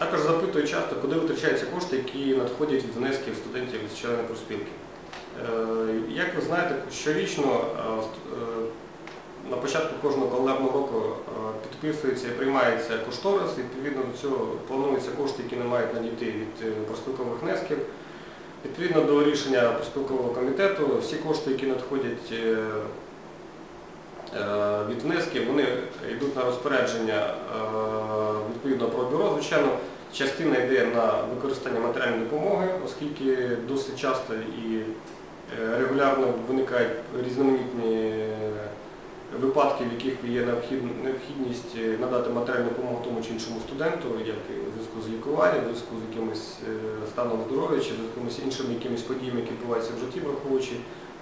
Також запитую часто, куди витрачаються кошти, які надходять від внесків студентів з членів профспілки. Е, Як ви знаєте, щорічно е, е, на початку кожного календарного року підписується і приймається кошторис, відповідно до цього плануються кошти, які не мають надійти від профспілкових внесків. Відповідно до рішення профспілкового комітету, всі кошти, які надходять від внесків, вони йдуть на розпорядження відповідно про бюро. Звичайно, частина йде на використання матеріальної допомоги, оскільки досить часто і е, регулярно виникають різноманітні випадки, в яких є необхідність е, надати матеріальну допомогу тому чи іншому студенту, як в зв'язку з лікуванням, в зв'язку з якимось е, станом здоров'я чи з якимись іншими якимись подіями, які відбуваються в житті, враховуючи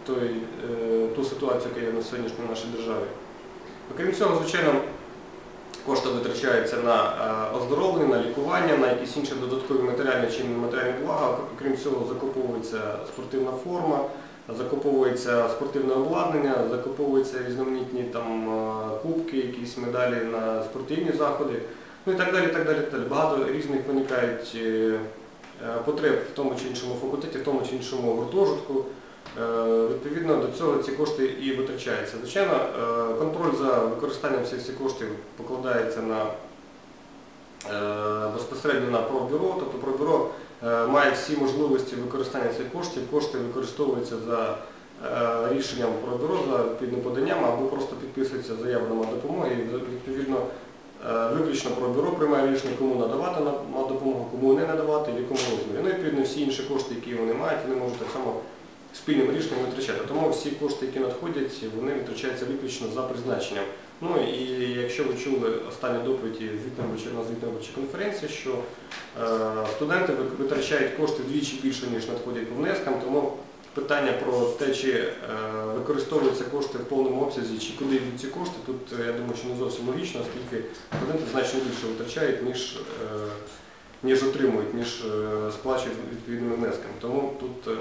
той, е, ту ситуацію, яка є на сьогоднішній нашій державі. Окрім цього, звичайно, кошти витрачаються на е, оздоровлення, на лікування, на якісь інші додаткові матеріальні чи нематеріальні блага. Окрім цього, закуповується спортивна форма, закуповується спортивне обладнання, закуповуються різноманітні там е, кубки, якісь медалі на спортивні заходи, ну і так далі. так далі, так далі. Багато різних виникають е, потреб в тому чи іншому факультеті, в тому чи іншому гуртожитку. Е, Відповідно до цього ці кошти і витрачаються. Звичайно, е, контроль за використанням всіх цих коштів покладається на е, безпосередньо на пробюро, тобто пробюро має всі можливості використання цих коштів. Кошти використовуються за рішенням пробюро, за відповідним поданням або просто підписується заява на допомоги. І відповідно виключно пробюро приймає рішення, кому надавати на допомогу, кому не надавати в якому розмірі. Ну відповідно всі інші кошти, які вони мають, вони можуть так само спільним рішенням витрачати. Тому всі кошти, які надходять, вони витрачаються виключно за призначенням. Ну і якщо ви чули останні доповіді на звітної конференції, що е, студенти витрачають кошти вдвічі більше, ніж надходять по внескам, тому питання про те, чи е, використовуються кошти в повному обсязі, чи куди йдуть ці кошти, тут е, я думаю, що не зовсім логічно, оскільки студенти значно більше витрачають, ніж, ніж отримують, ніж сплачують відповідними внесками. Тому тут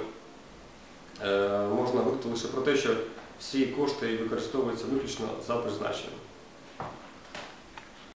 можна говорити лише про те, що всі кошти використовуються виключно за призначенням.